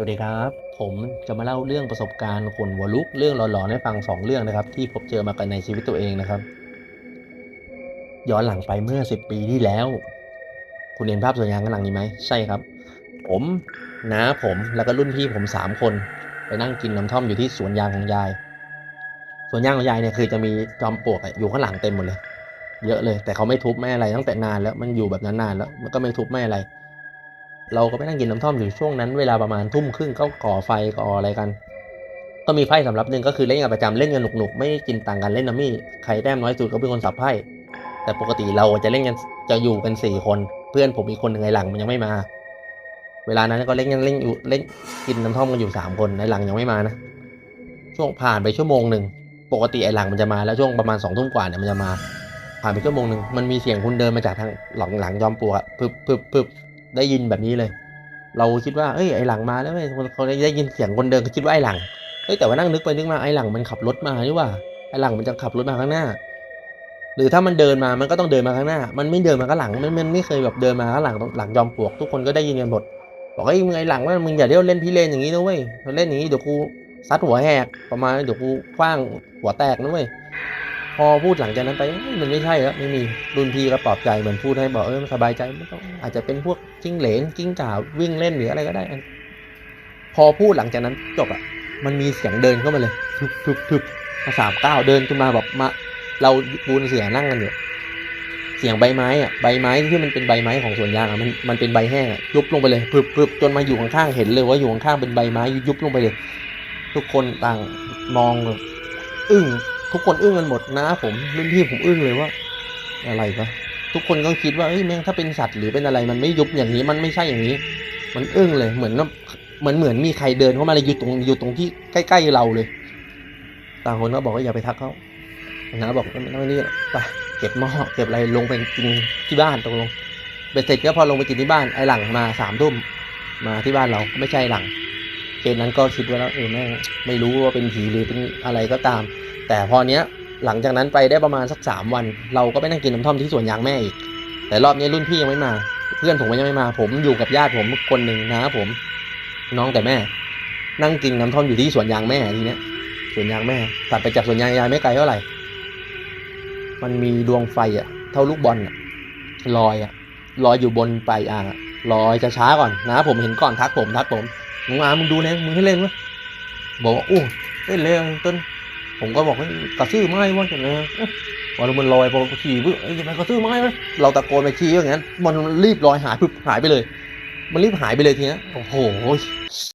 วัสดีครับ ผมจะมาเล่าเรื่องประสบการณ์ขนหัวลุกเรื่องหลอนๆให้ฟังสองเรื่องนะครับ ที่พบเจอมากันในชีวิตตัวเองนะครับ ย้อนหลังไปเมื่อสิบปีที่แล้ว คุณเห็นภาพสวนยางข้างหลังนี้ไหมใช่ครับ ผมน้าผมแล้วก็รุ่นพี่ผมสามคน ไปนั่งกินน้ำท่อมอยู่ที่สวนยางของยายสวนยางของยายเนี่ยคือจะมีจอมปลวกอะอยู่ข้างหลังเต็มหมดเลย เยอะเลย แต่เขาไม่ทุบไม่อะไรตั้งแต่นานแล้วมันอยู่แบบนั้นนานแล้วมันก็ไม่ทุบไม่อะไร เราก็ไปนั่งกินน้ำท่อมอยู่ช่วงนั้นเวลาประมาณทุ่มครึ่งก็ก่อไฟก่ออะไรกัน ก็มีไพ่สำรับหนึ่งก็คือเล่นกันประจำเล่นกันหนุกๆไม่กินต่างกันเล่นน้ำมี่ใครแต้มน้อยสุดก็เป็นคนสับไพ่แต่ปกติเราจะเล่นกันจะอยู่กันสี่คน เพื่อนผมอีกคนหนึ่งในหลังมันยังไม่มา เวลานั้นก็เล่นกันเล่นอยู่เล่นกินน้ำท่อมกันอยู่สามคนในหลังยังไม่มานะช่วงผ่านไปชั่วโมงหนึ่งปกติไอ้หลังมันจะมาแล้วช่วงประมาณสองทุ่มกว่าเนี่ยมันจะมาผ่านไปชั่วโมงหนึ่งมันมีเสียงคุณเดินมาจากทางหลังหลังจอมปลวกพึบพึบพึบ ได้ยินแบบนี้เลย เราคิดว่าเอ้ยไอหลังมาแล้วเว้ยเขาได้ยินเสียงคนเดินก็คิดว่าไอหลังเฮ้ยแต่ว่านั่งนึกไปนึกมาไอหลังมันขับรถมานี่หว่าไอหลังมันจะขับรถมาข้างหน้า หรือถ้ามันเดินมามันก็ต้องเดินมาข้างหน้า มันไม่เดินมาข้างหลังมันมันไม่เคยแบบเดินมาข้างหลังหลังจอมปลวกทุกคนก็ได้ยินกันหมดบอกไอ้มึงไอหลังว่ามึงอย่าเล่นเล่นพี่เลนอย่างนี้นะเว้ยเล่นอย่างนี้เดี๋ยวกูซัดหัวแหกประมาณเดี๋ยวกูคว้างหัวแตกนะเว้ย พอพูดหลังจากนั้นไปมันไม่ใช่แล้วไม่มีรุ่นพี่ก็ปลอบใจเหมือนพูดให้บอกเออสบายใจไม่ต้องอาจจะเป็นพวกจิ้งเหลนจิ้งก่าวิ่งเล่นหรืออะไรก็ได้ พอพูดหลังจากนั้นจบอะมันมีเสียงเดินเข้ามาเลยทึบทึบทึบมาสามเก้าเดินขึ้นมาแบบมา เราปูนเสือนั่งกันอยู่เสียงใบไม้อะใบไม้ที่มันเป็นใบไม้ของสวนยางอะมันมันเป็นใบแห้งอะยุบลงไปเลยพึบพึบจนมาอยู่ข้างๆเห็นเลยว่าอยู่ข้างๆเป็นใบไม้ยุบลงไปเลย ทุกคนต่างมองอึ้ง ทุกคนอึ้งกันหมดนะ ผมรุ่นพี่ผมอึ้งเลยว่า อะไรวะทุกคนก็คิดว่าเฮ้ยแม่งถ้าเป็นสัตว์หรือเป็นอะไรมันไม่ยุบอย่างนี้มันไม่ใช่อย่างนี้ มันอึ้งเลยเหมือนเหมือนเหมือนมีใครเดินเข้ามาเลยอยู่ตรงอยู่ตรงที่ใกล้ๆเราเลย ต่างคนก็บอกว่าอย่าไปทักเขานะบอกไม่ไม่นี่หรอกไปเก็บหม้อเก็บอะไรลงไปกินที่บ้านตกลงเบ็ดเสร็จก็พอลงไปกินที่บ้านไอ้หลังมาสามทุ่มมาที่บ้านเราไม่ใช่หลัง เคสนั้นก็คิดไว้แล้วเออแม่ไม่รู้ว่าเป็นผีหรือเป็นอะไรก็ตาม แต่พอเนี้ยหลังจากนั้นไปได้ประมาณสักสามวัน เราก็ไปนั่งกินน้ำท่อมที่สวนยางแม่อีก แต่รอบนี้รุ่นพี่ยังไม่มา เพื่อนผมก็ยังไม่มา ผมอยู่กับญาติผมคนหนึ่งนะผม น้องแต่แม่ นั่งกินน้ำท่อมอยู่ที่สวนยางแม่ทีเนี้ยสวนยางแม่ตัดไปจากสวนยางยายไม่ไกลเท่าไหร่ มันมีดวงไฟอะเท่าลูกบอลอะลอยอะลอยอยู่บนปลายอ่างอะ ลอยจะช้าก่อนนะผมเห็นก่อนทักผมทักผมมึงมามึงดูนะมึงให้เล่นวะบอกว่าอู้เล่นเลยต้นผมก็บอกว่ากระซื้อไม้วะจังเลยพอมันลอยพอขี่ปุ๊บไอ้ยังไงกระซื้อไม้วะเราตะโกนไปขี่อย่างนั้นมันรีบลอยหายปุ๊บหายไปเลย มันรีบหายไปเลยทีเนี้ยโอ้โห